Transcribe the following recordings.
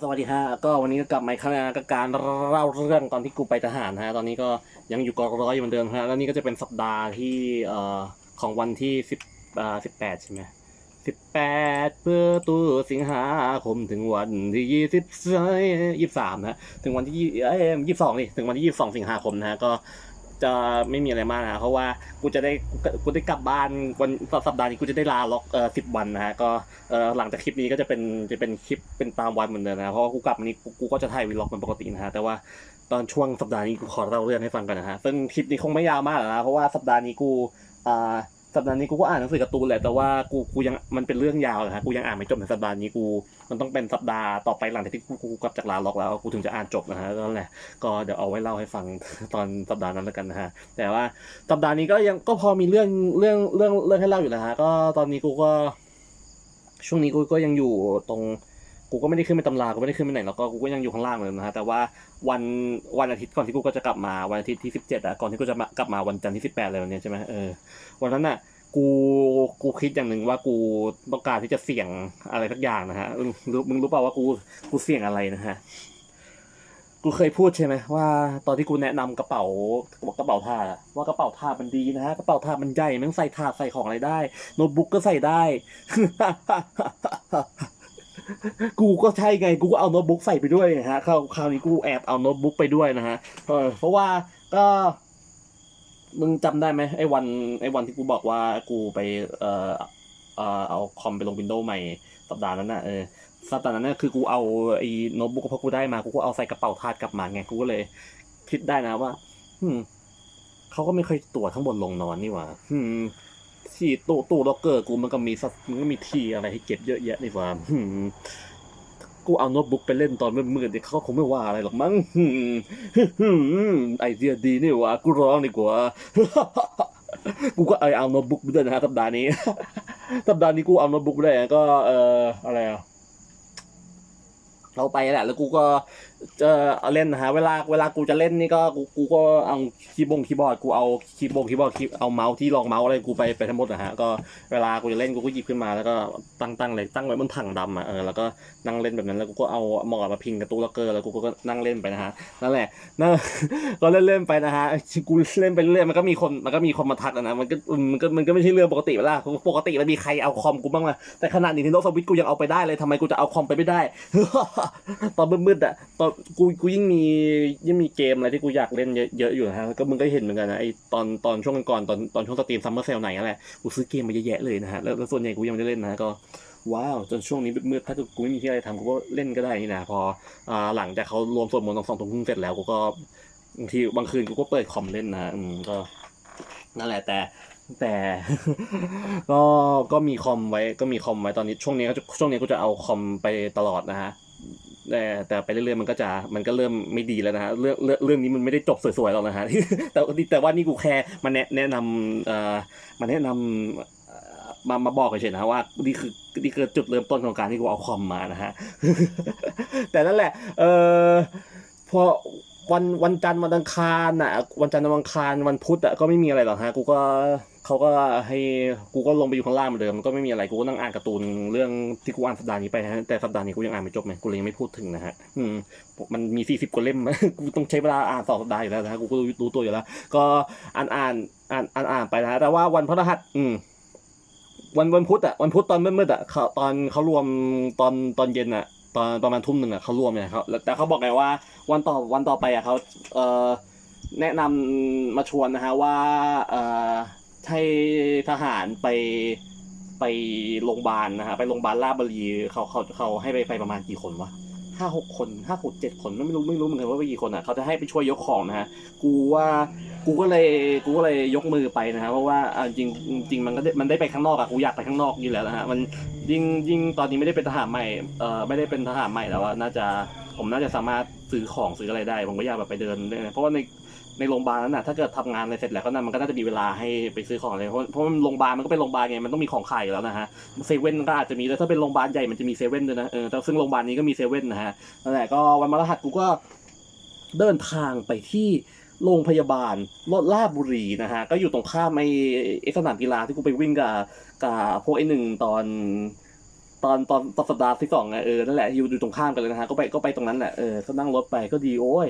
สวัสดีฮะก็วันนี้ก็กลับมาอีกครั้งนะกับการเล่าเรื่องตอนที่กูไปทหารฮะตอนนี้ก็ยังอยู่กองร้อยอยู่เหมือนเดิมฮะแล้วนี่ก็จะเป็นสัปดาห์ที่เอ่อของวันที่สิบอ่าสิบแปดใช่ไหมสิบแปดเพื่อตัวสิงหาคมถึงวันที่ยี่สิบยี่สิบสามนะฮะถึงวันที่ยี่เอ้ยยี่สิบสองนี่ถึงวันที่ยี่สิบสองสิงหาคมนะฮะก็ จะไม่มีอะไรมากนะเพราะว่ากูจะได้กูได้กลับบ้านวันสัปดาห์นี้กูจะได้ลาล็อกเอ่อสิบวันนะฮะก็เอ่อหลังจากคลิปนี้ก็จะเป็นจะเป็นคลิปเป็นตามวันเหมือนเดิมนะเพราะว่ากูกลับวันี้กูกูก็จะถ่ายวีล็อกเป็นปกตินะฮะแต่ว่าตอนช่วงสัปดาห์นี้กูขอเล่าเรื่องให้ฟังกันนะฮะซึ่งคลิปนี้คงไม่ยาวมากหรอกนะเพราะว่าสัปดาห์นี้กูอ่า สัปดาห์นี้กูก็อ่านหนังสือการ์ตูนแหละแต่ว่ากูกูยังมันเป็นเรื่องยาวนะฮะกูยังอ่านไม่จบในสัปดาห์นี้กู มันต้องเป็นสัปดาห์ต่อไปหลังจากที่กูกูกลับจากลาล็อกแล้วกูถึงจะอ่านจบนะฮะนั่นแหละก็เดี๋ยวเอาไว้เล่าให้ฟังตอนสัปดาห์นั้นแล้วกันนะฮะแต่ว่าสัปดาห์นี้ก็ยังก็พอมีเรื่องเรื่องเรื่องเรื่องให้เล่าอยู่นะฮะก็ตอนนี้กูก็ ช่วงนี้กูก็ยังอยู่ตรง กูก็ไม่ได้ขึ้นไปตำรากูไม่ได้ขึ้นไปไหนแล้วก็กูก็ยังอยู่ข้างล่างเลยนะฮะแต่ว่าวันวันอาทิตย์ก่อนที่กูก็จะกลับมาวันอาทิตย์ที่สิบเจ็ดอะก่อนที่กูจะมากลับมาวันจันทร์ที่สิบแปดเลยวันเนี้ยใช่ไหมเออวันนั้นอะกูกูคิดอย่างหนึ่งว่ากูต้องการที่จะเสี่ยงอะไรสักอย่างนะฮะมึงรู้มึงรู้เปล่าว่ากูกูเสี่ยงอะไรนะฮะกูเคยพูดใช่ไหมว่าตอนที่กูแนะนำกระเป๋ากระเป๋าผ้าว่ากระเป๋าผ้ามันดีนะฮะกระเป๋าผ้ามันใหญ่มันใส่ถาดใส่ของอะไรได้โน้ตบุ๊กก็ใส่ได้ กูก็ใช่ไงกูก็เอาโน้ตบุ๊กใส่ไปด้วยนะฮะคราวคราวนี้กูแอบเอาโน้ตบุ๊กไปด้วยนะฮะเพราะว่าก็มึงจำได้ไหมไอ้วันไอ้วันที่กูบอกว่ากูไปเอ่อเอ่อเอาคอมไปลงวินโดว์ใหม่สัปดาห์นั้นน่ะเออสัปดาห์นั้นน่ะคือกูเอาไอ้โน้ตบุ๊กพอกูได้มากูก็เอาใส่กระเป๋าทาดกลับมาไงกูก็เลย คิดได้นะว่า อืมเขาก็ไม่เคยตรวจข้างบนลงนอนนี่หว่าอืม ที่ตู้ตู้ล็อกเกอร์กูมันก็มีสักมันก็มีที่อะไรให้เก็บเยอะแยะนี่หว่าอืมกูเอาโน้ตบุ๊กไปเล่นตอนมืดๆเด็กเขาก็คงไม่ว่าอะไรหรอกมั้งไอเดียดีนี่หว่ากูร้องดีกว่ากูก็เอาเอาโน้ตบุ๊กไปด้วยนะฮะสัปดาห์นี้สัปดาห์นี้กูเอาโน้ตบุ๊กไปด้วยก็เอ่ออะไรอะเราไปแหละแล้วกูก็ จะเอาเล่นนะฮะเวลาเวลากูจะเล่นนี่ก็กูกูก็เอาคีย์บงคีย์บอร์ดกูเอาคีย์บงคีย์บอร์ดคีย์เอาเมาส์ที่รองเมาส์อะไรกูไปไปทั้งหมดนะฮะก็เวลากูจะเล่นกูก็หยิบขึ้นมาแล้วก็ตั้งตั้งเลยตั้งไว้บนถังดำอะเออแล้วก็นั่งเล่นแบบนั้นแล้วกูก็เอาหมอดมาพิงกับตู้ล็อกเกอร์แล้วกูก็นั่งเล่นไปนะฮะนั่นแหละนั่นก็เล่นเล่นไปนะฮะกูเล่นไปเรื่อยมันก็มีคนมันก็มีคนมาทักนะมันก็มันก็มันก็ไม่ใช่เรื่องปกติเวลาปกติมันมีใครเอาคอมกูบ้างล่ะแต่ขนาดนี้ที่โนสวิตกูยังเอาไปได้เลยทำไมกูจะเอาคอมไปไม่ได้ตอนมืดๆอะตอนกูกูยิ่งมียิ่งมีเกมอะไรที่กูอยากเล่นเยอะอยู่นะฮะก็มึงก็เห็นเหมือนกันนะไอตอนตอนช่วงก่อนตอนตอนช่วงสตรีมซัมเมอร์เซลไหนนั่นแหละกูซื้อเกมมาเยอะแยะเลยนะฮะแล้วแล้วส่วนใหญ่กูยังไม่ได้เล่นนะฮะก็ว้าวจนช่วงนี้มืดถ้ากูไม่มีที่อะไรทำกูก็เล่นก็ได้นี่นะพออ่าหลังจากเขารวมส่วดมนต์ตอนสองทุ่มครึ่งเสร็จแล้วกูก็บางทีบางคืนกูก็เปิดคอมเล่นนะอืมก็นั่นแหละแต่แต่ก็ก็มีคอมไว้ก็มีคอมไว้ตอนนี้ช่วงนี้ก็ช่วงนี้ก็จะเอาคอมไปตลอดนะฮะ แต่แต่ไปเรื่อยๆมันก็จะมันก็เริ่มไม่ดีแล้วนะฮะเรื่องเรื่องเรื่องนี้มันไม่ได้จบสวยๆหรอกนะฮะแต่แต่ว่านี่กูแค่มาแนะแนะนำเอ่อมาแนะนำมามาบอกเฉยๆนะว่านี่คือนี่คือจุดเริ่มต้นของการที่กูเอาคอมมานะฮะแต่นั่นแหละ เออพอวันวันจันทร์วันอังคารอะวันจันทร์วันอังคารวันพุธอะก็ไม่มีอะไรหรอกฮะกูก็ เขาก็ให้กูก็ลงไปอยู่ข้างล่างเหมือนเดิมก็ไม่มีอะไรกูก็นั่งอ่านการ์ตูนเรื่องที่กูอ่านสัปดาห์นี้ไปฮะแต่สัปดาห์นี้กูยังอ่านไม่จบไงกูเลยยังไม่พูดถึงนะฮะอืมมันมีสี่สิบกว่าเล่มกูต้องใช้เวลาอ่านสองสัปดาห์อยู่แล้วนะกูก็รู้ตัวอยู่แล้ว ก็อ่านอ่านอ่านอ่านอ่านไปนะแต่ว่าวันพฤหัสอืมวันวันพุธอะวันพุธตอนมืดๆอะเขาตอนเขารวมตอนตอนเย็นอะตอนประมาณทุ่มหนึ่งอะเขารวมเนี่ยเขาแต่เขาบอกไงว่าวันต่อวันต่อไปอะเขาเอ่อแนะนำมาชวนนะฮะว่าเอ่อ ให้ทหารไปไปโรงพยาบาลนะฮะไปโรงพยาบาลราชบุรีเขาเขาเขาให้ไปไปประมาณกี่คนวะห้าหกคนห้าหกเจ็ดคนไม่รู้ไม่รู้เหมือนกันว่าไปกี่คนอะเขาจะให้ไปช่วยยกของนะฮะกูว่ากูก็เลยกูก็เลยยกมือไปนะฮะเพราะว่าอ่าจริงจริงมันก็ได้มันได้ไปข้างนอกอะกูอยากไปข้างนอกอยู่แล้วนะฮะมันยิ่งยิ่งตอนนี้ไม่ได้เป็นทหารใหม่เอ่อไม่ได้เป็นทหารใหม่แล้วอะน่าจะผมน่าจะสามารถซื้อของซื้ออะไรได้ ผมก็อยากแบบไปเดินเล่นนะเพราะว่าใน ในโรงพยาบาลนั้นน่ะถ้าเกิดทำงานอะไรเสร็จแล้วก็นั่นมันก็น่าจะมีเวลาให้ไปซื้อของอะไรเพราะเพราะมันโรงพยาบาลมันก็เป็นโรงพยาบาลไงมันต้องมีของขายอยู่แล้วนะฮะเซเว่นก็อาจจะมีแล้วถ้าเป็นโรงพยาบาลใหญ่มันจะมีเซเว่นด้วยนะเออแต่ซึ่งโรงพยาบาลนี้ก็มีเซเว่นนะฮะนั่นแหละก็วันมรหัสกูก็เดินทางไปที่โรงพยาบาลรถลาดบุรีนะฮะก็อยู่ตรงข้ามไอ้ไอ้สนามกีฬาที่กูไปวิ่งกับกับพวกไอ้หนึ่งตอนตอนตอนตอนสัปดาห์ที่สองไงเออนั่นแหละอยู่อยู่ตรงข้ามกันเลยนะฮะก็ไปก็ไปตรงนั้นแหละเออก็นั่งรถไปก็ดีโอ้ย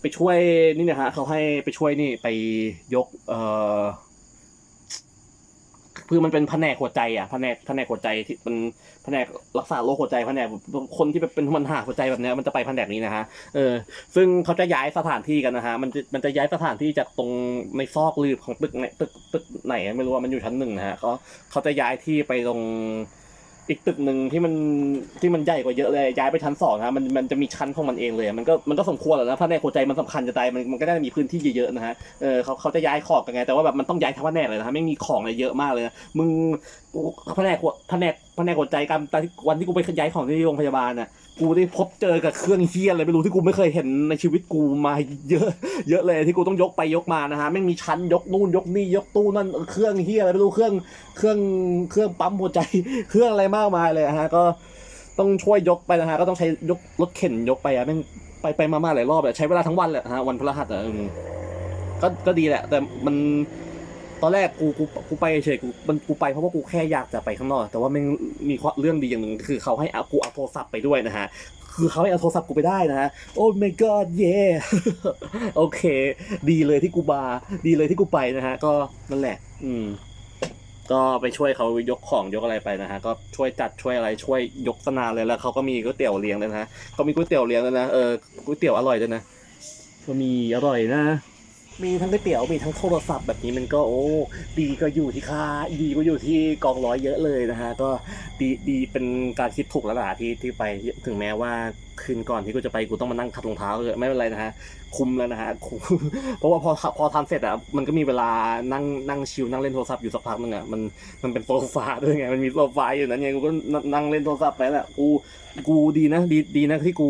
ไปช่วยนี่นะฮะเขาให้ไปช่วยนี่ไปยก เอ่อคือมันเป็นแผนกหัวใจอะแผนกแผนกหัวใจที่มันแผนกรักษาโรคหัวใจแผนกคนที่เป็นปัญหาหัวใจแบบเนี้ยมันจะไปแผนกนี้นะฮะเออซึ่งเขาจะย้ายสถานที่กันนะฮะมันจะมันจะย้ายสถานที่จากตรงในซอกลืบของตึกไหนตึกตึกไหนไม่รู้ว่ามันอยู่ชั้นหนึ่งนะฮะเขาเขาจะย้ายที่ไปตรง อีกตึกหนึ่งที่มันที่มันใหญ่กว่าเยอะเลยย้ายไปชั้นสองนะฮะมันมันจะมีชั้นของมันเองเลย มันก็มันก็สมควรแหละนะพระแน่หัวใจมันสำคัญจะตายมันมันก็ได้มีพื้นที่เยอะๆนะฮะเออเขาเขาจะย้ายขอบกันไงแต่ว่าแบบมันต้องย้ายทั้งแผนกเลยนะฮะไม่มีของอะไรเยอะมากเลยนะมึงแผนกแผนกแผนกหัวใจกันตอนที่วันที่กูไปย้ายของที่โรงพยาบาลน่ะ กูได้พบเจอกับเครื่องเฮียอะไรไม่รู้ที่กูไม่เคยเห็นในชีวิตกูมาเยอะ เยอะเลยที่กูต้องยกไปยกมานะฮะไม่มีชั้นยกนู่นยกนี่ยกตู้นั่นเครื่องเฮียอะไรไม่รู้เครื่องเครื่องเครื่องปั๊มหัวใจเครื่องอะไรมากมายเลยฮะก็ต้องช่วยยกไปนะฮะก็ต้องใช้ยกรถเข็นยกไปอะแม่งไปไปมามาหลายรอบเลยใช้เวลาทั้งวันแหละฮะวันพฤหัสอะอืมก็ก็ดีแหละ แต่มัน ตอนแรกกูกูกูไปเฉยกูมันกูไปเพราะว่ากูแค่อยากจะไปข้างนอก แต่ว่ามันมีเรื่องดีอย่างหนึ่งคือเขาให้เอากูเอาโทรศัพท์ไปด้วยนะฮะคือเขาให้เอาโทรศัพท์กูไปได้นะฮะโอ้ my god เย่โอเค ดีเลยที่กูบาดีเลยที่กูไปนะฮะ ก็นั่นแหละ อืม ก็ไปช่วยเขายกของยกอะไรไปนะฮะ ก็ช่วยจัดช่วยอะไรช่วยยกสนานเลยแล้วเขาก็มีก๋วยเตี๋ยวเลี้ยงเลยนะฮะเขามีก๋วยเตี๋ยวเลี้ยงเลยนะเออก๋วยเตี๋ยวอร่อยด้วยนะก็มีอร่อยนะ มีทั้งก๋วยเตี๋ยวมีทั้งโทรศัพท์แบบนี้มันก็โอ้ดีก็อยู่ที่ค่าดีก็อยู่ที่กองร้อยเยอะเลยนะฮะก็ดีดีเป็นการคิดถูกแล้วล่ะที่ที่ไปถึงแม้ว่าคืนก่อนที่กูจะไปกูต้องมานั่งขัดรองเท้าเลยไม่เป็นไรนะฮะคุ้มแล้วนะฮะคุ้มเพราะว่าพอพอทำเสร็จอะมันก็มีเวลานั่งนั่งชิลนั่งเล่นโทรศัพท์อยู่สักพักนึงอะมันมันเป็นโซฟาด้วยไงมันมีโซฟาอยู่นั้นไงกูก็นั่งเล่นโทรศัพท์ไปแหละกูกูดีนะดีดีนะที่กู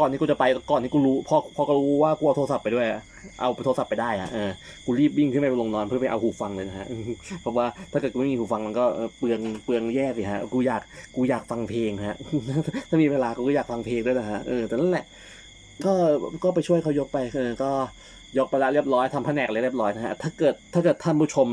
ก่อนที่กูจะไปก่อนที่กูรู้พอพอก็รู้ว่ากูเอาโทรศัพท์ไปด้วยอะ เอาโทรศัพท์ไปได้อะเออกูรีบวิ่งขึ้นไปบนโรงนอนเพื่อไปเอาหูฟังเลยนะฮะเพราะว่าถ้าเกิดกูไม่มีหูฟังมันก็เปลืองเปลืองแย่สิฮะกูอยากกูอยากฟังเพลงฮะถ้ามีเวลากูก็อยากฟังเพลงด้วยนะฮะเออแต่นั่นแหละ ก็ก็ไปช่วยเขายกไปเออก็ยกไปแล้วเรียบร้อยทำแผนกเลยเรียบร้อยนะฮะถ้าเกิดถ้าเกิดท่านผู้ชม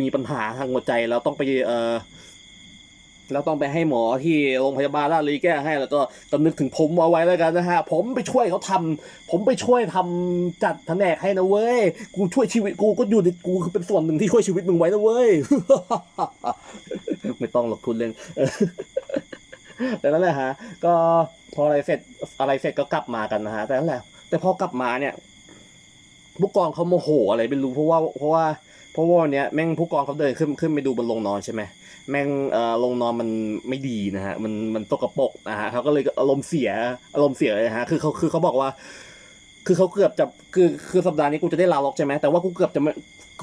มีปัญหาทางหัวใจแล้วต้องไปเออ แล้วต้องไปให้หมอที่โรงพยาบาลราชบุรีแก้ให้แล้วก็ก็นึกถึงผมเอาไว้แล้วกันนะฮะ ผมไปช่วยเขาทำผมไปช่วยทำจัดแผนกให้นะเว้ย กูช่วยชีวิตกูก็อยู่ในกูคือเป็นส่วนหนึ่งที่ช่วยชีวิตมึงไว้นะเว้ย ไม่ต้องหรอกคุณเรื่องแต่นั่นแหละฮะ ก็พออะไรเสร็จอะไรเสร็จก็กลับมากันนะฮะ แต่นั่นแหละ แต่พอกลับมาเนี่ยผู้กองเขาโมโหอะไรไม่รู้เพราะว่าเพราะว่า เพราะว่าวันเนี้ยแม่งผู้กองเขาเดินขึ้นขึ้นไปดูบนโรงนอนใช่ไหมแม่งเอ่อลงนอนมันไม่ดีนะฮะมันมันตกกระปกนะฮะเขาก็เลยอารมณ์เสียอารมณ์เสียเลยฮะคือเขาคือเขาบอกว่า คือเขาเกือบจะคือคือสัปดาห์นี้กูจะได้ลาล็อกใช่ไหมแต่ว่ากูเกือบจะไม่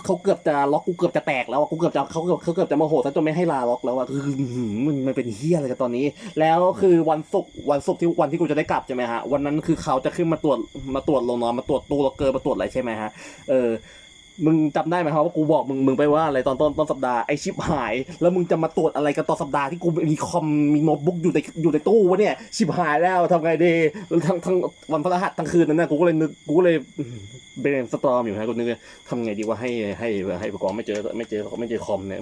เขาเกือบจะล็อกกูเกือบจะแตกแล้วกูเกือบจะเขาเกือบเขาเกือบจะโมโหซะจนไม่ให้ลาล็อกแล้วอะคืออื้อหือมันมันเป็นเฮี้ยอะไรกันตอนนี้ แล้วคือวันศุกร์วันศุกร์ที่วันที่กูจะได้กลับใช่ไหมฮะวันนั้นคือเขาจะขึ้นมาตรวจมาตรวจโรงนอนมาตรวจตู้ล็อกเกอร์มาตรวจอะไรใช่ไหมฮะเออ มึงจำได้ไหมครับว่ากูบอกมึงมึงไปว่าอะไรตอนต้นต้นสัปดาห์ไอชิปหาย แล้วมึงจะมาตรวจอะไรกันตอนสัปดาห์ที่กูมีคอมมีโน้ตบุ๊กอยู่ในอยู่ในตู้วะเนี่ยชิปหายแล้วทำไงดีทั้งทั้งวันพฤหัสทั้งคืนนั้นนะกูก็เลยนึกกูก็เลย เบรนสตรอมอยู่ฮะกูนึกทำไงดีว่าให้ให้ให้ผู้กองไม่เจอไม่เจอไม่เจอคอมเนี่ย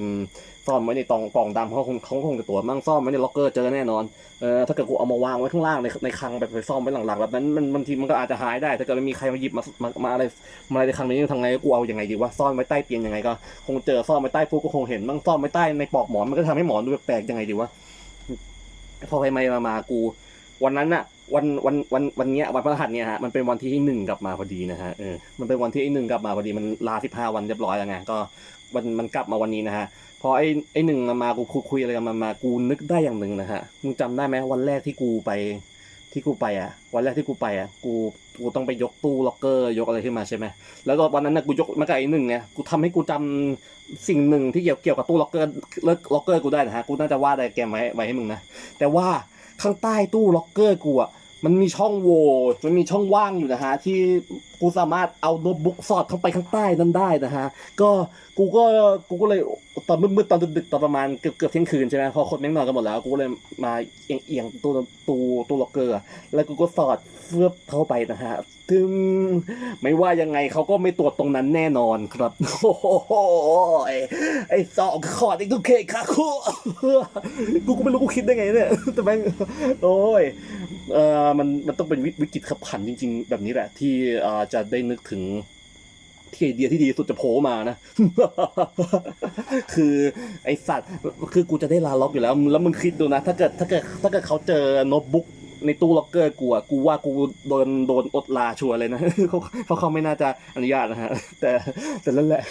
ซ่อนไว้ในตองกล่องดำเขาคงเขาคงจะตรวจมั่งซ่อนไว้ในล็อกเกอร์เจอแน่นอนเออถ้าเกิดกูเอามาวางไว้ข้างล่างในในคลังแบบไปซ่อมไว้หลังๆแบบนั้นมันบางทีมันก็อาจจะหายได้ถ้าเกิดไม่มีใครมาหยิบมามามาอะไรมาอะไรในครั้งนี้ทำไงกูเอายังไงดีว่าซ่อนไว้ใต้เตียงยังไงก็คงเจอซ่อนไว้ใต้ฟูกก็คงเห็นบ้างซ่อนไว้ใต้ในปลอกหมอนมันก็ทำให้หมอนดูแปลกยังไงดีวะพอไปมมามากู วันนั้นอะวันวันวันวันเนี้ยวันพฤหัสเนี่ยฮะมันเป็นวันที่หนึ่งกลับมาพอดีนะฮะเออมันเป็นวันที่หนึ่งกลับมาพอดีมันลาสิบห้าวันเรียบร้อยแล้วไงก็วันมันกลับมาวันนี้นะฮะพอไอ้ไอ้หนึ่งมามากูคุยคุยอะไรกันมามากูนึกได้อย่างหนึ่งนะฮะมึงจำได้ไหมวันแรกที่กูไปที่กูไปอะ วันแรกที่กูไปอะ กูกูต้องไปยกตู้ล็อกเกอร์ยกอะไรขึ้นมาใช่ไหมแล้วก็วันนั้นน่ะกูยกมากับไอ้หนึ่งเนี่ยกูทำให้กูจำสิ่งหนึ่งที่เกี่ยวเกี่ยวกับตู้ล็อกเกอร์ล็อกเกอร์กูได้นะฮะกูน่าจะวาดอะไรแกมไว้ไว้ให้มึงนะแต่ว่า ข้างใต้ตู้ล็อกเกอร์กูอะ มันมีช่องโหว่มันมีช่องว่างอยู่นะฮะ ที่กูสามารถเอาโน้ตบุ๊กสอดเข้าไปข้างใต้นั้นได้นะฮะ ก็กูก็กูก็เลยตอนมืดๆตอนดึกๆตอนประมาณเกือบเกือบเที่ยงคืนใช่ไหมพอคนแม่งนอนกันหมดแล้ว กูก็เลยมาเอียงเอียงๆตัวตัวตัวล็อกเกอร์ แล้วกูก็สอดเฟือบเข้าไปนะฮะถึงไม่ว่ายังไงเขาก็ไม่ตรวจตรงนั้นแน่นอนครับโอ้โหไอ้สองขอดไอ้กูเคคาคูกูก็ไม่รู้กูคิดได้ไงเนี่ยแต่แม่งโอ้ย เอ่อมันมันต้องเป็นวิวกฤตขับขันจริง ๆ แบบนี้แหละ ที่อ่อจะได้นึกถึงที่ไอเดียที่ดีสุดจะโผล่มานะ คือไอสัตว์คือกูจะได้ลาล็อกอยู่แล้ว แล้วมึงคิดดูนะ ถ้าเกิดถ้าเกิดถ้าเกิดเขาเจอโน้ตบุ๊กในตู้ล็อกเกอร์กูอะกูว่ากูโดนโดนอดลาชัวร์เลยนะเขาเพราะเขาไม่น่าจะอนุญาตนะฮะ แต่แต่นั่นแหละ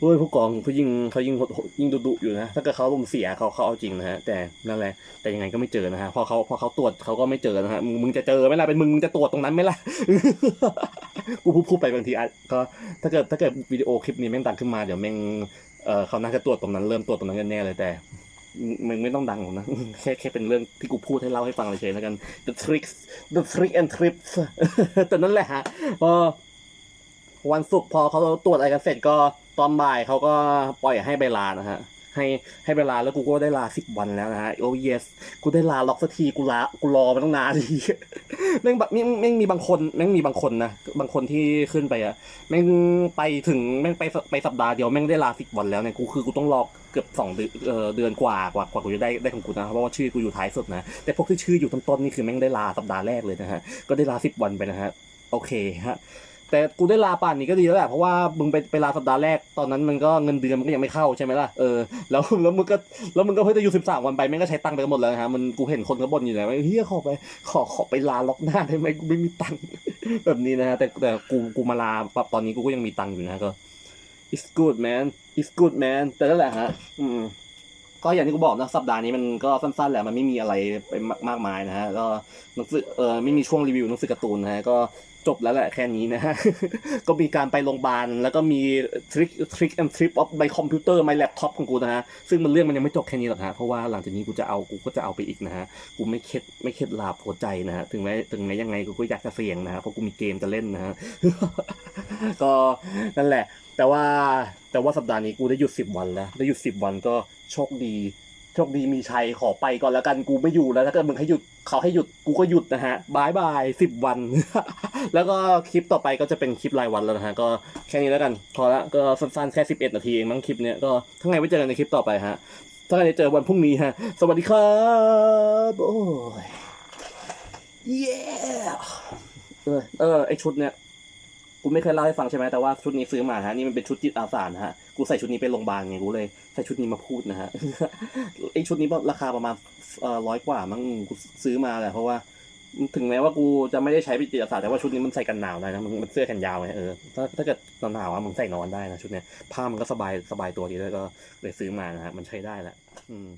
เฮ้ยผู้กองเขายิงเขายิงยิงดุดุๆอยู่นะ ถ้าเกิดเขาลมเสียเขาเขาเอาจริงนะฮะ แต่นั่นแหละ แต่ยังไงก็ไม่เจอนะฮะ พอเขาพอเขาตรวจเขาก็ไม่เจอนะฮะ มึงจะเจอไหมล่ะ เป็นมึงมึงจะตรวจตรงนั้นไหมล่ะ กูพูดพูดไปบางทีอะก็ถ้าเกิดถ้าเกิดวิดีโอคลิปนี้แม่งดังขึ้นมาเดี๋ยวแม่งเออเขาน่าจะตรวจตรงนั้นเริ่มตรวจตรงนั้นกันแน่เลยแต่มึงไม่ต้องดังหรอกนะแค่แค่เป็นเรื่องที่กูพูดให้เล่าให้ฟังเฉยๆแล้วกัน the tricks the trick and trips แต่นั่นแหละฮะพอวันศุกร์พอเขาตรวจอะไรกันเสร็จก็ ตอนบ่ายเขาก็ปล่อยให้ไปลานะฮะให้ให้เวลาแล้วกูก็ได้ลาสิบวันแล้วนะฮะโอ้ยสกูได้ลาล็อกสักทีกูลากูรอมาตั้งนานทีแม่งแบบแม่งแม่งมีบางคนแม่งมีบางคนนะบางคนที่ขึ้นไปอะแม่งไปถึงแม่งไปไปสัปดาห์เดียวแม่งได้ลาสิบวันแล้วเนี่ยกูคือกูต้องรอเกือบสองเดือนเดือนกว่ากว่ากว่ากูจะได้ได้ของกูนะเพราะว่าชื่อกูอยู่ท้ายสุดนะแต่พวกที่ชื่ออยู่ต้นๆนี่คือแม่งได้ลาสัปดาห์แรกเลยนะฮะก็ได้ลาสิบวันไปนะฮะโอเคฮะ แต่กูได้ลาป่านนี้ก็ดีแล้วแหละเพราะว่ามึงไปไปลาสัปดาห์แรกตอนนั้นมันก็เงินเดือนมันก็ยังไม่เข้าใช่ไหมล่ะเออแล้วแล้วมึงก็แล้วมึงก็เพิ่งจะอยู่สิบสามวันไปแม่งก็ใช้ตังค์ไปหมดแล้วนะฮะมันกูเห็นคนเขาบ่นอยู่นะว่าเฮียขอไปขอขอไปลาล็อกหน้าได้ไหมกูไม่มีตังค์แบบนี้นะฮะแต่แต่กูกูมาลาปับตอนนี้กูก็ยังมีตังค์อยู่นะก็ it's good man it's good man แต่นั่นแหละฮะอืม ก็อย่างที่กูบอกนะสัปดาห์นี้มันก็สั้นๆแหละมันไม่มีอะไรไปมากมายนะฮะก็หนังสือเออไม่มีช่วงรีวิวหนังสือการ์ตูนนะฮะก็จบแล้วแหละแค่นี้นะฮะ ก็มีการไปโรงพยาบาล แล้วก็มีทริคทริคแอนทริปออฟไมคอมพิวเตอร์ไมแล็ปท็อปของกูนะฮะ ซึ่งมันเรื่องมันยังไม่จบแค่นี้หรอกฮะ เพราะว่าหลังจากนี้กูจะเอากูก็จะเอาไปอีกนะฮะ กูไม่เข็ดไม่เข็ดลาบหัวใจนะฮะ ถึงแม้ถึงแม้ยังไงกูก็อยากจะเสี่ยงนะฮะ เพราะกูมีเกมจะเล่นนะฮะ ก็นั่นแหละ แต่ว่าแต่ว่าสัปดาห์นี้กูได้หยุดสิบวันแล้ว ได้หยุดสิบวันก็โชคดี โชคดีมีชัยขอไปก่อนแล้วกันกูไม่อยู่แล้วถ้าเกิดมึงให้หยุดเขาให้หยุดกูก็หยุดนะฮะบายบายสิบวัน แล้วก็คลิปต่อไปก็จะเป็นคลิปรายวันแล้วนะฮะก็แค่นี้แล้วกันพอละก็สั้นๆแค่สิบเอ็ดนาทีเองมั้งคลิปเนี้ยก็ถ้าไงไว้เจอกันในคลิปต่อไปฮะถ้าไงเจอวันพรุ่งนี้ฮะ สวัสดีครับโอ้ยเย้เออเออไอชุดเนี้ย กูไม่เคยเล่าให้ฟังใช่ไหมแต่ว่าชุดนี้ซื้อมาฮะนี่มันเป็นชุดจิตอาสาฮะกูใส่ชุดนี้ไปโรงพยาบาลไงกูเลยใส่ชุดนี้มาพูดนะฮะไอชุดนี้ราคาประมาณร้อยกว่ามั้งกูซื้อมาแหละเพราะว่าถึงแม้ว่ากูจะไม่ได้ใช้เป็นจิตอาสาแต่ว่าชุดนี้มันใส่กันหนาวได้นะมันมันเสื้อแขนยาวไงเออถ้าถ้าเกิดหนาวอะมึงใส่นอนได้นะชุดเนี้ยผ้ามันก็สบายสบายตัวดีแล้วยก็เลยซื้อมานะฮะมันใช้ได้แหละอืม